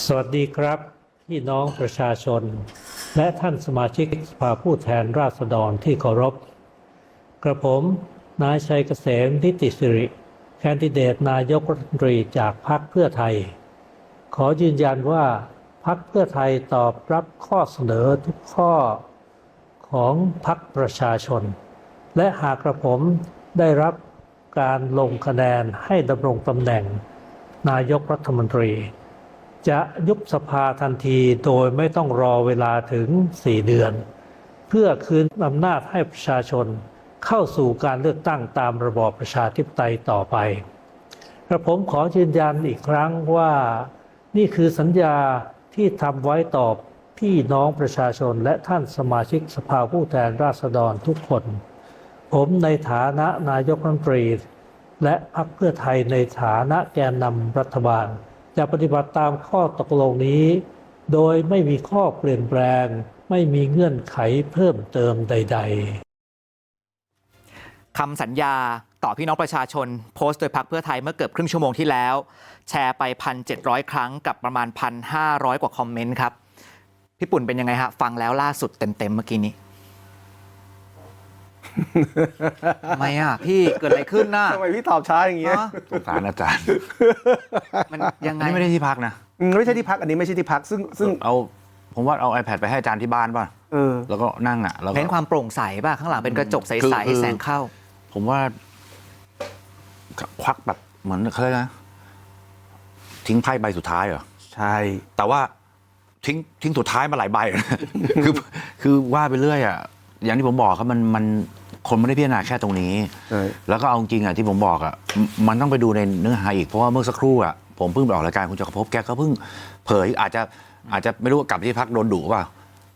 สวัสดีครับ พี่น้องประชาชน และท่านสมาชิกสภาผู้แทนราษฎรที่เคารพ กระผม นายชัยเกษมนิติสิริ แคนดิเดตนายกรัฐมนตรีจากพรรคเพื่อไทย ขอยืนยันว่าพรรคเพื่อไทยตอบรับข้อเสนอทุกข้อของพรรคประชาชน และหากกระผมได้รับการลงคะแนนให้ดำรงตำแหน่ง นายกรัฐมนตรี จะยุบสภาทันทีโดยไม่ต้องรอเวลาถึง 4 เดือน เพื่อคืนอำนาจให้ประชาชนเข้าสู่การเลือกตั้งตามระบอบประชาธิปไตยต่อไปกระผมขอยืนยันอีกครั้งว่านี่คือสัญญาที่ทำไว้ต่อพี่น้องประชาชนและท่านสมาชิกสภาผู้แทนราษฎรทุกคน ผมในฐานะนายกรัฐมนตรี และพรรคเพื่อไทยในฐานะแกนนำรัฐบาล จะปฏิบัติตามข้อตกลงนี้ โดยไม่มีข้อเปลี่ยนแปลง ไม่มีเงื่อนไขเพิ่มเติมใด ๆคำสัญญาต่อพี่น้องประชาชน โพสต์โดยพักเพื่อไทยเมื่อเกือบครึ่งชั่วโมงที่แล้ว แชร์ไป 1,700 ครั้งกับประมาณ 1,500 กว่าคอมเมนต์ครับ พี่ปุ่นเป็นยังไงฮะ ฟังแล้วล่าสุดเต็มๆเมื่อกี้นี้ ทำไมอะ พี่เกิดอะไรขึ้นน่ะทำไมพี่ตอบช้าอย่างเงี้ยเนอะสงสารอาจารย์มันยังไง อันนี้ไม่ได้ที่พักนะ อืมไม่ใช่ที่พักอันนี้ไม่ใช่ที่พักซึ่งซึ่งเอาผมว่าเอา iPad ไปให้อาจารย์ที่บ้านป่ะ เออ แล้วก็นั่งอะ แล้วก็ เน้นความโปร่งใสป่ะ ข้างหลังเป็นกระจกใคือสคือๆแสงเข้า ผมว่า ควักแบบเหมือนเขาเรียกนะ ทิ้งไพ่ใบสุดท้ายเหรอ ใช่ แต่ว่าทิ้งทิ้งสุดท้ายมาหลายใบคือคือว่าไปเรื่อยอะ อย่างที่ผมบอกครับมันมัน คนไม่ได้พิจารณาแค่ตรงนี้ ใช่ แล้วก็เอาจริงๆอะที่ผมบอกอะมมันต้องไปดูในเนื้อหาอีก เพราะว่าเมื่อสักครู่อะผมเพิ่งไปออกรายการคุณจักรภพแกก็เพิ่งเผยอาจจะอาจจะไม่รู้ว่ากลับไปที่พักโดนดุเปล่า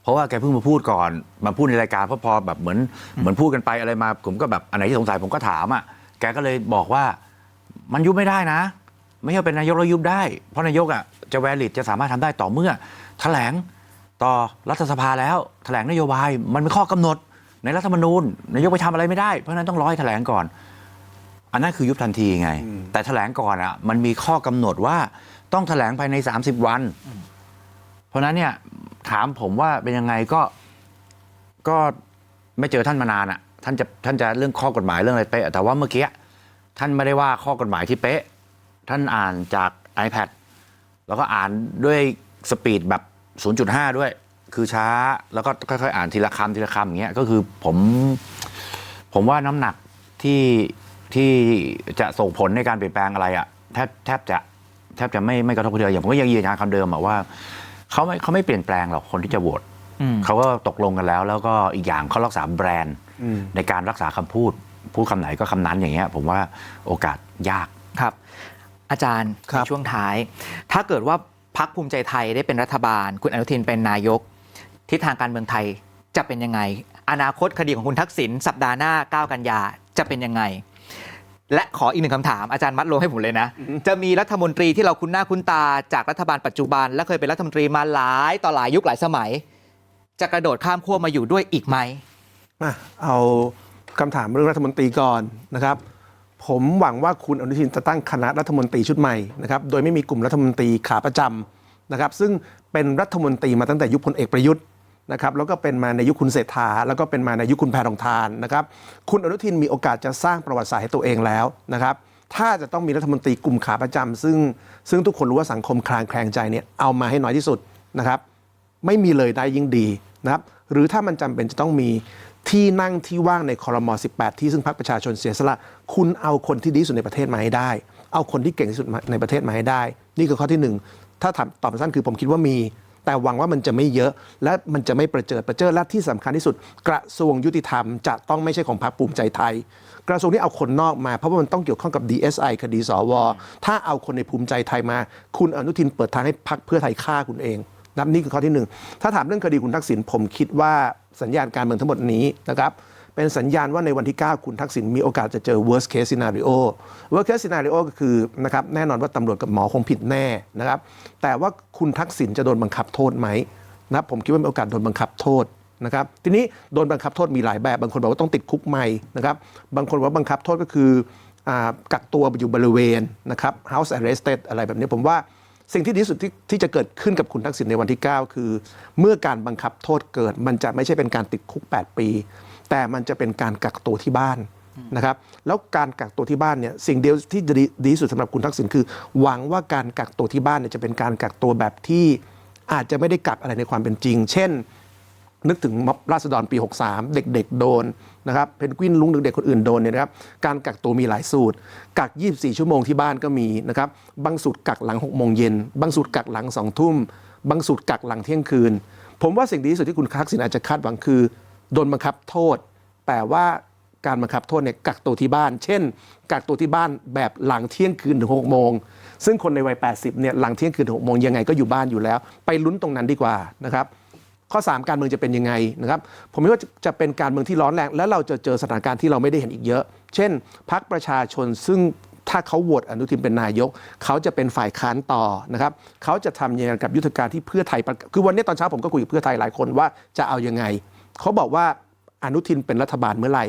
เพราะว่าแกเพิ่งมาพูดก่อนมาพูดในรายการเพราะพอแบบเหมือนเหมือนพูดกันไปอะไรมาผมก็แบบอันไหนที่สงสัยผมก็ถามอะแกก็เลยบอกว่ามันยุบไม่ได้นะ ไม่ใช่เป็นนายกแล้วยุบได้ เพราะนายกอะจะแวลิดจะสามารถทำได้ต่อเมื่อ แถลงต่อรัฐสภาแล้ว แถลงนโยบายมันเป็นข้อกำหนด ในรัฐธรรมนูญนายกไปทำอะไรไม่ได้ เพราะฉะนั้นต้องรอให้แถลงก่อน อันนั้นคือยุบทันทีไง แต่แถลงก่อนอะมันมีข้อกำหนดว่าต้องแถลงภายใน 30 วัน เพราะฉะนั้นเนี่ยถามผมว่าเป็นยังไงก็ก็ไม่เจอท่านมานานอะท่านจะท่านจะเรื่องข้อกฎหมายเรื่องอะไรเป๊ะแต่ว่าเมื่อกี้ท่านไม่ได้ว่าข้อกฎหมายที่เป๊ะ ท่านอ่านจาก iPad แล้วก็อ่านด้วยสปีดแบบ 0.5 ด้วย คือช้าแล้วก็ค่อยๆอ่านทีละคำทีละคำอย่างเงี้ยก็คือผมผมว่าน้ำหนักที่ที่จะส่งผลในการเปลี่ยนแปลงอะไรอะแทบแทบจะแทบจะไม่ไม่กระทบกระเทือนอย่างผมก็ยังยืนยันคำเดิมอะว่าเขาไม่เขาไม่เปลี่ยนแปลงหรอกคนที่จะโหวตอืมเขาก็ตกลงกันแล้ว แล้วก็อีกอย่างเขารักษาแบรนด์อืมในการรักษาคำพูด พูดคำไหนก็คำนั้นอย่างเงี้ยผมว่าโอกาสยากครับ อาจารย์ครัในบช่วงท้าย ถ้าเกิดว่าพักภูมิใจไทยได้เป็นรัฐบาล คุณอนุทินเป็นนายก ทิศทางการเมืองไทยจะเป็นยังไง อนาคตคดีของคุณทักษิณสัปดาห์หน้า 9 กันยาจะเป็นยังไง และขออีกหนึ่งคำถามอาจารย์มัดลงให้ผมเลยนะ จะมีรัฐมนตรีที่เราคุ้นหน้าคุ้นตาจากรัฐบาลปัจจุบัน และเคยเป็นรัฐมนตรีมาหลายต่อหลายยุคหลายสมัย จะกระโดดข้ามขั้วมาอยู่ด้วยอีกไหมมาเอาคำถามเรื่องรัฐมนตรีก่อนนะครับผมหวังว่าคุณอนุทินจะตั้งคณะรัฐมนตรีชุดใหม่นะครับ โดยไม่มีกลุ่มรัฐมนตรีขาประจำนะครับ ซึ่งเป็นรัฐมนตรีมาตั้งแต่ยุคพลเอกประยุทธ์ นะครับแล้วก็เป็นมาในยุคคุณเศรษฐาแล้วก็เป็นมาในยุคคุณแพทองทานนะครับ คุณอนุทินมีโอกาสจะสร้างประวัติศาสตร์ให้ตัวเองแล้วนะครับ ถ้าจะต้องมีรัฐมนตรีกลุ่มขาประจำซึ่งซึ่งทุกคนรู้ว่าสังคมคลางแคลงใจเนี่ยเอามาให้น้อยที่สุดนะครับ ไม่มีเลยได้ยิ่งดีนะครับ หรือถ้ามันจำเป็นจะต้องมีที่นั่งที่ว่างในคอรมอ18 ที่ซึ่งพรรคประชาชนเสียสละ คุณเอาคนที่ดีสุดในประเทศมาให้ได้ เอาคนที่เก่งที่สุดในประเทศมาให้ได้ นี่คือข้อที่หนึ่งถ้าถามตอบสั้นคือผมคิดว่ามี แต่หวังว่ามันจะไม่เยอะ และมันจะไม่ประเจิดประเจิดและที่สำคัญที่สุด กระทรวงยุติธรรมจะต้องไม่ใช่ของพรรคภูมิใจไทย กระทรวงที่เอาคนนอกมา เพราะว่ามันต้องเกี่ยวข้องกับ DSI คดีสวถ้าเอาคนในภูมิใจไทยมา คุณอนุทินเปิดทางให้พรรคเพื่อไทยฆ่าคุณเองนับนี่คือข้อที่หนึ่งถ้าถามเรื่องคดีคุณทักษิณผมคิดว่าสัญญาณการเมืองทั้งหมดนี้นะครับ เป็นสัญญาณว่าในวันที่ 9 คุณทักษิณมีโอกาสจะเจอ worst case scenario worst case scenario ก็คือนะครับแน่นอนว่าตำรวจกับหมอคงผิดแน่นะครับแต่ว่าคุณทักษิณจะโดนบังคับโทษไหมนะผมคิดว่ามีโอกาสโดนบังคับโทษนะครับทีนี้โดนบังคับโทษมีหลายแบบ บางคนบอกว่าต้องติดคุกใหม่นะครับบางคนบอกว่าบังคับโทษก็คืออกักตัวอยู่บริเวณนะครับ house arrested อะไรแบบนี้ผมว่าสิ่งที่ดีที่สุดที่ที่จะเกิดขึ้นกับคุณทักษิณในวันที่ 9 คือ เมื่อการบังคับโทษเกิดมันจะไม่ใช่เป็นการติดคุก 8 ปี แต่มันจะเป็นการกักตัวที่บ้านนะครับแล้วการกักตัวที่บ้านเนี่ยสิ่งเดียวที่ดีที่สุดสำหรับคุณทักษิณคือ หวังว่าการกักตัวที่บ้านเนี่ยจะเป็นการกักตัวแบบที่อาจจะไม่ได้กักอะไรในความเป็นจริง เช่น นึกถึงม็อบราษฎรปี 63 เด็ก ๆ โดนนะครับเพนกวินลุงเด็กๆคนอื่นโดนเนี่ยนะครับการกักตัวมีหลายสูตร กัก 24 ชั่วโมงที่บ้านก็มีนะครับบางสูตรกักหลัง6โมงเย็นบางสูตรกักหลัง2ทุ่มบางสูตรกักหลังเที่ยงคืน ผมว่าสิ่งดีที่สุดที่คุณทักษิณอาจจะคาดหวังคือ โดนบังคับโทษ แต่ว่าการบังคับโทษเนี่ยกักตัวที่บ้าน เช่น กักตัวที่บ้านแบบหลังเที่ยงคืนถึง6โมง ซึ่งคนในวัย 80เนี่ยหลังเที่ยงคืนถึง6โมงยังไงก็อยู่บ้านอยู่แล้ว ไปลุ้นตรงนั้นดีกว่านะครับข้อ 3 การเมืองจะเป็นยังไงนะครับ ผมคิดว่าจะเป็นการเมืองที่ร้อนแรง และเราจะเจอสถานการณ์ที่เราไม่ได้เห็นอีกเยอะ เช่นพักประชาชนซึ่งถ้าเขาโหวตอนุทินเป็นนายก เขาจะเป็นฝ่ายค้านต่อนะครับเขาจะทำยังไงกับยุทธการที่เพื่อไทยคือวันนี้ตอนเช้าผมก็คุยกับเพื่อไทยหลายคนว่าจะเอายังไง เขาบอกว่าอนุทินเป็นรัฐบาลเมื่อไหร่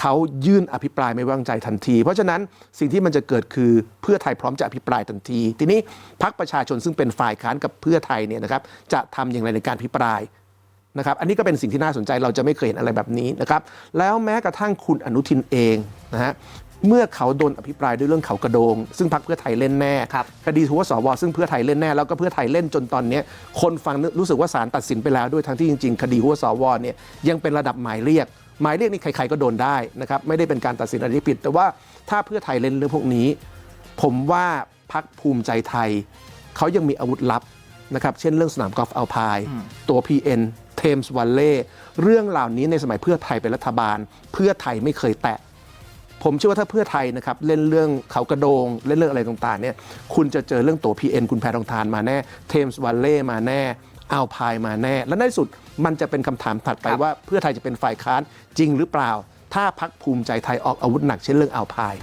เขายื่นอภิปรายไม่ไว้วางใจทันที เพราะฉะนั้นสิ่งที่มันจะเกิดคือเพื่อไทยพร้อมจะอภิปรายทันที ทีนี้พักประชาชนซึ่งเป็นฝ่ายค้านกับเพื่อไทยเนี่ยนะครับจะทำอย่างไรในการอภิปรายนะครับอันนี้ก็เป็นสิ่งที่น่าสนใจเราจะไม่เคยเห็นอะไรแบบนี้นะครับแล้วแม้กระทั่งคุณอนุทินเองนะฮะ เมื่อเขาโดนอภิปรายด้วยเรื่องเขากระโดง ซึ่งพรรคเพื่อไทยเล่นแน่ครับคดีทัวสวซึ่งเพื่อไทยเล่นแน่แล้วก็เพื่อไทยเล่นจนตอนเนี้ยคนฟังรู้สึกว่าศาลตัดสินไปแล้วด้วยทั้งที่จริง ๆ คดีหัวสวเนี่ยยังเป็นระดับหมายเรียก หมายเรียกนี่ใครๆก็โดนได้นะครับไม่ได้เป็นการตัดสินอะไรที่ผิด แต่ว่าถ้าเพื่อไทยเล่นเรื่องพวกนี้ ผมว่าพักภูมิใจไทยเขายังมีอาวุธลับนะครับเช่นเรื่องสนามกอล์ฟอัลพายตัว PN เทมส์วัลเล่เรื่องเหล่านี้ในสมัยเพื่อไทยเป็นรัฐบาล เพื่อไทยไม่เคยแตะ ผมเชื่อว่าถ้าเพื่อไทยนะครับเล่นเรื่องเขากระโดง เล่นเรื่องอะไรต่างๆเนี่ยคุณจะเจอเรื่องตัว PN คุณแพรทองทานมาแน่เทมส์วัลเล่มาแน่อัลพายมาแน่ และในที่สุดมันจะเป็นคำถามถัดไปครับว่าเพื่อไทยจะเป็นฝ่ายค้านจริงหรือเปล่า ถ้าพักภูมิใจไทยออกอาวุธหนักเช่นเรื่องอัลพายค